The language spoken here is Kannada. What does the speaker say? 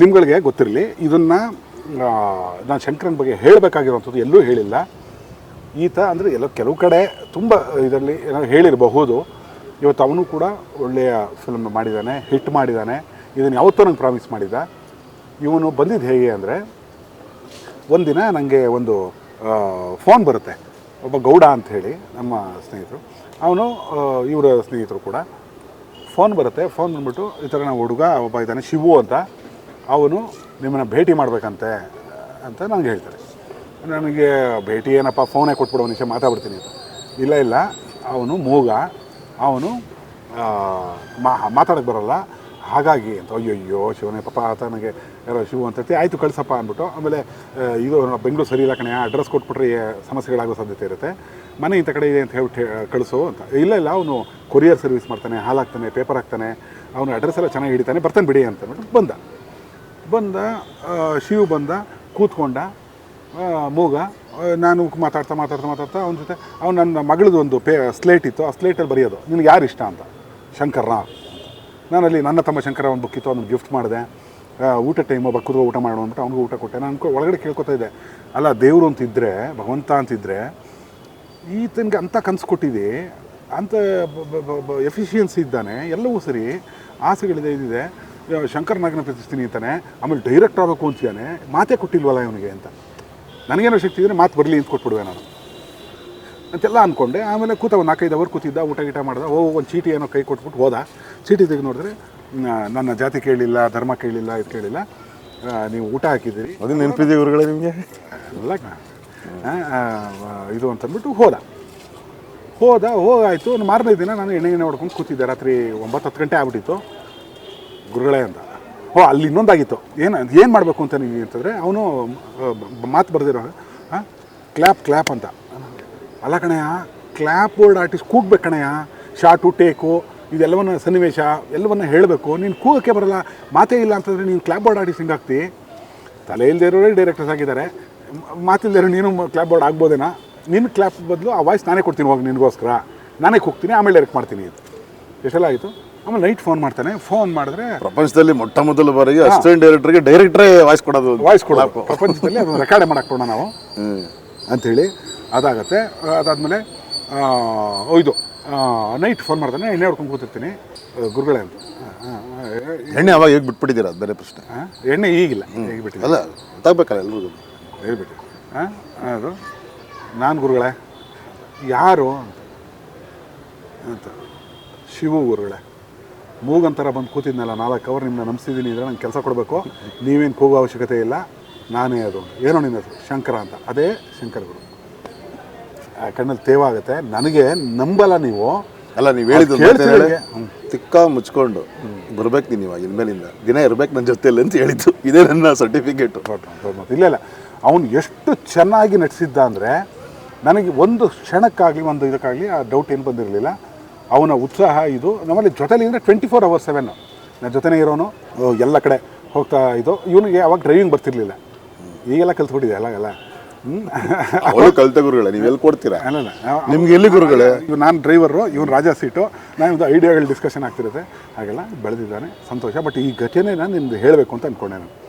ನಿಮ್ಗಳಿಗೆ ಗೊತ್ತಿರಲಿ, ಇದನ್ನು ನಾನು ಶಂಕರನ ಬಗ್ಗೆ ಹೇಳಬೇಕಾಗಿರುವಂಥದ್ದು ಎಲ್ಲೂ ಹೇಳಿಲ್ಲ. ಈತ ಅಂದರೆ ಎಲ್ಲ ಕೆಲವು ಕಡೆ ತುಂಬ ಇದರಲ್ಲಿ ಏನಾದ್ರು ಹೇಳಿರಬಹುದು. ಇವತ್ತು ಅವನು ಕೂಡ ಒಳ್ಳೆಯ ಫಿಲ್ಮ್ ಮಾಡಿದ್ದಾನೆ ಹಿಟ್ ಮಾಡಿದ್ದಾನೆ ಇದನ್ನು ಯಾವತ್ತೂ ನಂಗೆ ಪ್ರಾಮಿಸ್ ಮಾಡಿದ್ದ ಇವನು ಬಂದಿದ್ದು ಹೇಗೆ ಅಂದರೆ, ಒಂದಿನ ನನಗೆ ಒಂದು ಫೋನ್ ಬರುತ್ತೆ. ಒಬ್ಬ ಗೌಡ ಅಂತ ಹೇಳಿ, ನಮ್ಮ ಸ್ನೇಹಿತರು. ಅವನು ಇವರ ಸ್ನೇಹಿತರು ಕೂಡ. ಫೋನ್ ಬರುತ್ತೆ ಫೋನ್ ಬಂದ್ಬಿಟ್ಟು ಈ ಥರ ನಾವು ಹುಡುಗ, ಒಬ್ಬ ಇದ್ದಾನೆ ಶಿವು ಅಂತ. ಅವನು ನಿಮ್ಮನ್ನು ಭೇಟಿ ಮಾಡಬೇಕಂತೆ ಅಂತ ನನಗೆ ಹೇಳ್ತಾರೆ. ನನಗೆ ಭೇಟಿ ಏನಪ್ಪ ಫೋನೇ ಕೊಟ್ಬಿಡೋ, ಒಂದು ನಿಮಿಷ ಮಾತಾಡ್ಬಿಡ್ತೀನಿ ಅಂತ. ಇಲ್ಲ ಇಲ್ಲ. ಅವನು ಮೂಗ. ಅವನು ಮಾ ಮಾತಾಡೋಕ್ಕೆ ಬರೋಲ್ಲ. ಹಾಗಾಗಿ ಅಂತ, ಅಯ್ಯಯ್ಯೋ, ಶಿವನೇ, ಪಾಪ, ಆತ ನನಗೆ ಯಾರೋ ಶಿವ ಅಂತೈತಿ ಆಯಿತು, ಕಳಿಸಪ್ಪ ಅಂದ್ಬಿಟ್ಟು, ಆಮೇಲೆ ಇದು ಬೆಂಗಳೂರು ಸರಿ ಇಲ್ಲ ಕಣೆ ಅಡ್ರೆಸ್ ಕೊಟ್ಬಿಟ್ರೆ ಸಮಸ್ಯೆಗಳಾಗೋ ಸಾಧ್ಯತೆ ಇರುತ್ತೆ. ಮನೆ ಇಂಥ ಕಡೆ ಇದೆ ಅಂತ ಹೇಳ್ಬಿಟ್ಟು ಕಳಿಸು ಅಂತ. ಇಲ್ಲ ಇಲ್ಲ, ಅವನು ಕೊರಿಯರ್ ಸರ್ವಿಸ್ ಮಾಡ್ತಾನೆ ಹಾಲಾಗ್ತಾನೆ ಪೇಪರ್ ಹಾಕ್ತಾನೆ, ಅವನು ಅಡ್ರೆಸ್ ಎಲ್ಲ ಚೆನ್ನಾಗಿ ಹಿಡಿತಾನೆ, ಬರ್ತಾನೆ ಬಿಡಿ ಅಂತ ಅಂದ್ಬಿಟ್ಟು ಬಂದ. ಬಂದ ಶಿವ ಬಂದ, ಕೂತ್ಕೊಂಡ ಮೂಗ ನಾನು ಮಾತಾಡ್ತಾ ಮಾತಾಡ್ತಾ ಮಾತಾಡ್ತಾ ಅವನ ಜೊತೆ ಅವ್ನು ನನ್ನ ಮಗಳದ್ದು ಒಂದು ಪೇ ಸ್ಲೇಟ್ ಇತ್ತು. ಆ ಸ್ಲೇಟಲ್ಲಿ ಬರೆಯೋದು. ನಿನಗೆ ಯಾರು ಇಷ್ಟ ಅಂತ? ಶಂಕರ್ನ. ನಾನಲ್ಲಿ ನನ್ನ ತಮ್ಮ ಶಂಕರ ಒಂದು ಬುಕ್ ಇತ್ತು ಗಿಫ್ಟ್ ಮಾಡಿದೆ. ಊಟ ಟೈಮು ಒಬ್ಬ ಊಟ ಮಾಡೋಣ ಅಂದ್ಬಿಟ್ಟು ಅವ್ನಿಗೆ ಊಟ ಕೊಟ್ಟೆ. ನಾನು ಒಳಗಡೆ ಕೇಳ್ಕೊತಾ ಇದ್ದೆ. ಅಲ್ಲ, ದೇವರು ಅಂತಿದ್ದರೆ ಭಗವಂತ ಅಂತಿದ್ದರೆ ಈತನಿಗೆ ಅಂತ ಕನಸು ಕೊಟ್ಟಿದೆ, ಅಂತ ಎಫಿಷಿಯನ್ಸಿ ಇದ್ದಾನೆ, ಎಲ್ಲವೂ ಸರಿ, ಆಸೆಗಳಿದೆ, ಇದಿದೆ. ಶಂಕರ್ ನಾಗನ ಪ್ರೀತಿಸ್ತೀನಿ ಅಂತಾನೆ. ಆಮೇಲೆ ಡೈರೆಕ್ಟ್ ಆಗಬೇಕು ಅಂತಾನೆ ಮಾತೇ ಕೊಟ್ಟಿಲ್ವಲ್ಲ ಇವನಿಗೆ ಅಂತ. ನನಗೇನೋ ಶಕ್ತಿ ಇದ್ದರೆ ಮಾತು ಬರಲಿ ಅಂತ ಕೊಟ್ಬಿಡುವೆ ನಾನು. ಅಂತೆಲ್ಲ ಅಂದ್ಕೊಂಡೆ ಆಮೇಲೆ ಕೂತ ಒಂದು ನಾಲ್ಕೈದು ಅವರ್ ಕೂತಿದ್ದ ಊಟ ಗೀಟ ಮಾಡ್ದ. ಓ ಒಂದು ಚೀಟಿ ಏನೋ ಕೈ ಕೊಟ್ಬಿಟ್ಟು ಹೋದ. ಚೀಟಿ ತೆಗೆದು ನೋಡಿದ್ರೆ ನನ್ನ ಜಾತಿ ಕೇಳಿಲ್ಲ ಧರ್ಮ ಕೇಳಿಲ್ಲ ಇದು ಕೇಳಿಲ್ಲ. ನೀವು ಊಟ ಹಾಕಿದ್ದೀರಿ. ಅದು ನೆನಪಿದೆ ಇವ್ರುಗಳೇ ನಿಮಗೆ? ಅಲ್ಲ ಇದು ಅಂತಂದ್ಬಿಟ್ಟು ಹೋದ. ಹೋದ ಹೋಗಾಯಿತು. ಒಂದು ಮಾರನೇ ದಿನ ನಾನು ಎಣ್ಣೆ ಎಣ್ಣೆ ಹೊಡ್ಕೊಂಡು ಕೂತಿದ್ದೆ. ರಾತ್ರಿ ಒಂಬತ್ತು ಹತ್ತು ಗಂಟೆ ಆಗ್ಬಿಟ್ಟಿತ್ತು. ಗುರುಗಳೇ ಅಂತ. ಓ, ಅಲ್ಲಿ ಇನ್ನೊಂದಾಗಿತ್ತು. ಏನು ಏನು ಮಾಡಬೇಕು ಅಂತ ನೀವು ಅಂತಂದರೆ, ಅವನು ಮಾತು ಬರೆದಿರೋ ಕ್ಲ್ಯಾಪ್ ಕ್ಲ್ಯಾಪ್ ಅಂತ. ಅಲ್ಲ ಕಣಯ್ಯ ಕ್ಲ್ಯಾಪ್ ಬೋರ್ಡ್ ಆರ್ಟಿಸ್ಟ್ ಕೂಗ್ಬೇಕು ಕಣಯ್ಯ. ಶಾರ್ಟು ಟೇಕು, ಇದೆಲ್ಲವನ್ನ ಸನ್ನಿವೇಶ, ಎಲ್ಲವನ್ನ ಹೇಳಬೇಕು. ನೀನು ಕೂಗಕ್ಕೆ ಬರಲ್ಲ. ಮಾತೇ ಇಲ್ಲ ಅಂತಂದರೆ ನೀನು ಕ್ಲ್ಯಾಪ್ ಬೋರ್ಡ್ ಆರ್ಟಿಸ್ಟ್ ಹಿಂಗಾಗ್ತಿ ತಲೆ ಇಲ್ಲದೆ ಇರೋರೇ ಡೈರೆಕ್ಟರ್ಸ್ ಆಗಿದ್ದಾರೆ. ಮಾತಿಲ್ಲದೆ ನೀನು ಕ್ಲ್ಯಾಪ್ ಬೋರ್ಡ್ ಆಗ್ಬೋದೇನಾ? ನಿನ್ನ ಕ್ಲ್ಯಾಪ್ ಬದಲು ಆ ವಾಯ್ಸ್ ನಾನೇ ಕೊಡ್ತೀನಿ ಹೋಗಿ ನಿನಗೋಸ್ಕರ. ನಾನೇ ಕೂಗ್ತೀನಿ, ಆಮೇಲೆ ಡೈರೆಕ್ಟ್ ಮಾಡ್ತೀನಿ ಇದು. ಎಷ್ಟೆಲ್ಲ ಆಯಿತು? ಆಮೇಲೆ ನೈಟ್ ಫೋನ್ ಮಾಡ್ತಾನೆ. ಫೋನ್ ಮಾಡಿದ್ರೆ ಪ್ರಪಂಚದಲ್ಲಿ ಮೊಟ್ಟ ಮೊದಲ ಬಾರಿಗೆ ಅಸಿಸ್ಟೆಂಟ್ ಡೈರೆಕ್ಟರ್ಗೆ ಡೈರೆಕ್ಟ್ರೇ ವಾಯ್ಸ್ ಕೊಡೋದು ವಾಯ್ಸ್ ಕೊಡಬೇಕು ಪ್ರಪಂಚದಲ್ಲಿ ಅದನ್ನು ರೆಕಾರ್ಡ್ ಮಾಡಕ್ಕೆ ನಾವು. ಅಂಥೇಳಿ ಅದಾಗತ್ತೆ. ಅದಾದಮೇಲೆ ಇದು ನೈಟ್ ಫೋನ್ ಮಾಡ್ತಾನೆ. ಎಣ್ಣೆ ಹೊಡ್ಕೊಂಡು ಕೂತಿರ್ತೀನಿ. ಗುರುಗಳೇ ಅಂತ. ಎಣ್ಣೆ ಅವಾಗ ಹೇಗೆ ಬಿಟ್ಬಿಟ್ಟಿದ್ದೀರಾ? ಅದು ಬೇರೆ ಪ್ರಶ್ನೆ. ಎಣ್ಣೆ ಈಗಿಲ್ಲ. ಹೇಗೆ ಬಿಟ್ಟಿಲ್ಲ ಅಲ್ಲ ತಗಬೇಕಲ್ಲ ಎಲ್ರಿಗೂ. ಹೇಳ್ಬಿಟ್ಟು. ಹಾಂ ಅದು ನಾನು ಗುರುಗಳೇ ಯಾರು ಅಂತ ಅಂತ. ಶಿವು ಗುರುಗಳೇ. ಮೂಗಂತರ ಬಂದು ಕೂತಿದ್ನಲ್ಲ ನಾಲ್ಕು ಅವರ್ ನಿಮ್ಮನ್ನ ನಂಬಿಸಿದ್ದೀನಿ ಅಂದರೆ ನಂಗೆ ಕೆಲಸ ಕೊಡಬೇಕು. ನೀವೇನು ಕೂಗೋ ಅವಶ್ಯಕತೆ ಇಲ್ಲ ನಾನೇ ಅದು. ಏನೋ ನಿನ್ನ ಹೆಸರು? ಶಂಕರ ಅಂತ. ಅದೇ ಶಂಕರ ಗುರು. ಆ ಕಣ್ಣಲ್ಲಿ ತೇವ ಆಗುತ್ತೆ. ನನಗೆ ನಂಬಲ್ಲ ನೀವು. ಅಲ್ಲ ನೀವು ಹೇಳಿದ್ದು. ತಿಕ್ಕ ಮುಚ್ಕೊಂಡು ಬರ್ಬೇಕು ನೀನು ಇವಾಗ ಇನ್ಮೇಲಿಂದ. ದಿನ ಇರ್ಬೇಕು ನನ್ನ ಜೊತೆಯಲ್ಲಿ ಅಂತ ಹೇಳಿದ್ದು. ಇದೇ ನನ್ನ ಸರ್ಟಿಫಿಕೇಟ್. ಇಲ್ಲ ಇಲ್ಲ. ಅವನು ಎಷ್ಟು ಚೆನ್ನಾಗಿ ನಟಿಸಿದ್ದ ಅಂದರೆ ನನಗೆ ಒಂದು ಕ್ಷಣಕ್ಕಾಗಲಿ ಒಂದು ಇದಕ್ಕಾಗಲಿ ಆ ಡೌಟ್ ಏನು ಬಂದಿರಲಿಲ್ಲ. ಅವನ ಉತ್ಸಾಹ ಇದು. ನಮ್ಮಲ್ಲಿ ಜೊತೆಲಿ ಅಂದರೆ ಟ್ವೆಂಟಿ ಫೋರ್ ಅವರ್ ಸೆವೆನ್ ನನ್ನ ಜೊತೆನೇ ಇರೋನು ಎಲ್ಲ ಕಡೆ ಹೋಗ್ತಾ ಇದು. ಇವನಿಗೆ ಅವಾಗ ಡ್ರೈವಿಂಗ್ ಬರ್ತಿರ್ಲಿಲ್ಲ. ಈಗೆಲ್ಲ ಕಲ್ತ್ಬಿಟ್ಟಿದೆ ಎಲ್ಲ ಎಲ್ಲ. ಹ್ಞೂ ಅವಳು ಕಲ್ತ ಗುರುಗಳೇ ನೀವು ಎಲ್ಲಿ ಕೊಡ್ತೀರಾ? ಅಲ್ಲ ನಿಮ್ಗೆ ಎಲ್ಲಿ ಗುರುಗಳೇ? ಇವ್ ನಾನು ಡ್ರೈವರು ಇವನು ರಾಜಾ ಸೀಟು ನಾನು ಒಂದು ಐಡಿಯಾಗಳು ಡಿಸ್ಕಷನ್ ಆಗ್ತಿರುತ್ತೆ. ಹಾಗೆಲ್ಲ ಬೆಳೆದಿದ್ದಾನೆ. ಸಂತೋಷ. ಬಟ್ ಈ ಘಟನೆನ ನಿಮ್ದು ಹೇಳಬೇಕು ಅಂತ ಅಂದ್ಕೊಂಡೆ ನಾನು.